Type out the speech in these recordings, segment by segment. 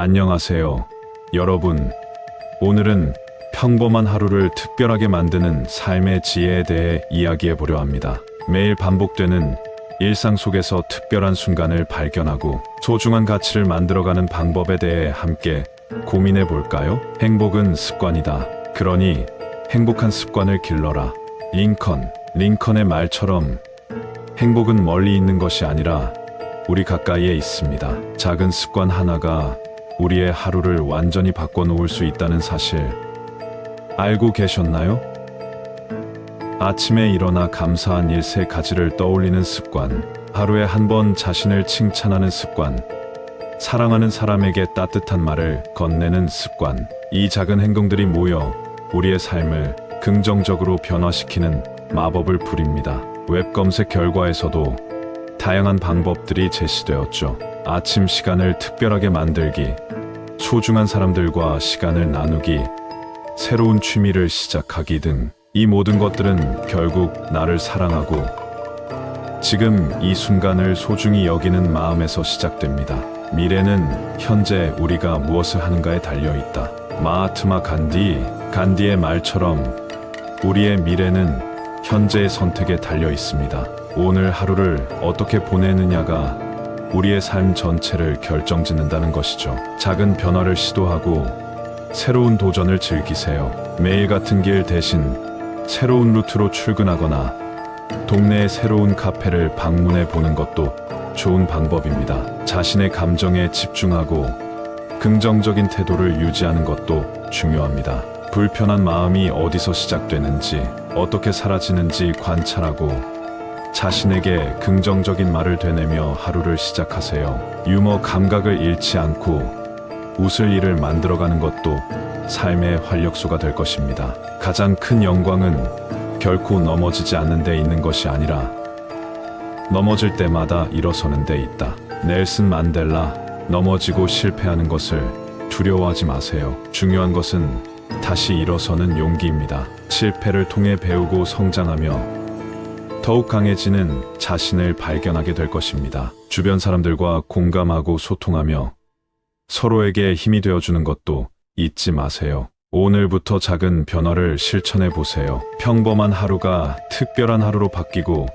안녕하세요. 여러분. 오늘은 평범한 하루를 특별하게 만드는 삶의 지혜에 대해 이야기해 보려 합니다. 매일 반복되는 일상 속에서 특별한 순간을 발견하고 소중한 가치를 만들어가는 방법에 대해 함께 고민해 볼까요? 행복은 습관이다. 그러니 행복한 습관을 길러라. 링컨, 링컨의 말처럼 행복은 멀리 있는 것이 아니라 우리 가까이에 있습니다. 작은 습관 하나가 우리의 하루를 완전히 바꿔놓을 수 있다는 사실 알고 계셨나요? 아침에 일어나 감사한 일 세 가지를 떠올리는 습관, 하루에 한 번 자신을 칭찬하는 습관, 사랑하는 사람에게 따뜻한 말을 건네는 습관, 이 작은 행동들이 모여 우리의 삶을 긍정적으로 변화시키는 마법을 부립니다. 웹 검색 결과에서도 다양한 방법들이 제시되었죠. 아침 시간을 특별하게 만들기, 소중한 사람들과 시간을 나누기, 새로운 취미를 시작하기 등 이 모든 것들은 결국 나를 사랑하고 지금 이 순간을 소중히 여기는 마음에서 시작됩니다. 미래는 현재 우리가 무엇을 하는가에 달려 있다. 마하트마 간디, 간디의 말처럼 우리의 미래는 현재의 선택에 달려 있습니다. 오늘 하루를 어떻게 보내느냐가 우리의 삶 전체를 결정짓는다는 것이죠. 작은 변화를 시도하고 새로운 도전을 즐기세요. 매일 같은 길 대신 새로운 루트로 출근하거나 동네의 새로운 카페를 방문해 보는 것도 좋은 방법입니다. 자신의 감정에 집중하고 긍정적인 태도를 유지하는 것도 중요합니다. 불편한 마음이 어디서 시작되는지, 어떻게 사라지는지 관찰하고 자신에게 긍정적인 말을 되뇌며 하루를 시작하세요. 유머 감각을 잃지 않고 웃을 일을 만들어가는 것도 삶의 활력소가 될 것입니다. 가장 큰 영광은 결코 넘어지지 않는 데 있는 것이 아니라 넘어질 때마다 일어서는 데 있다. 넬슨 만델라, 넘어지고 실패하는 것을 두려워하지 마세요. 중요한 것은 다시 일어서는 용기입니다. 실패를 통해 배우고 성장하며 더욱 강해지는 자신을 발견하게 될 것입니다. 주변 사람들과 공감하고 소통하며 서로에게 힘이 되어주는 것도 잊지 마세요. 오늘부터 작은 변화를 실천해 보세요. 평범한 하루가 특별한 하루로 바뀌고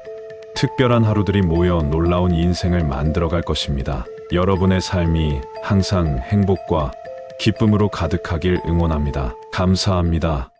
특별한 하루들이 모여 놀라운 인생을 만들어 갈 것입니다. 여러분의 삶이 항상 행복과 기쁨으로 가득하길 응원합니다. 감사합니다.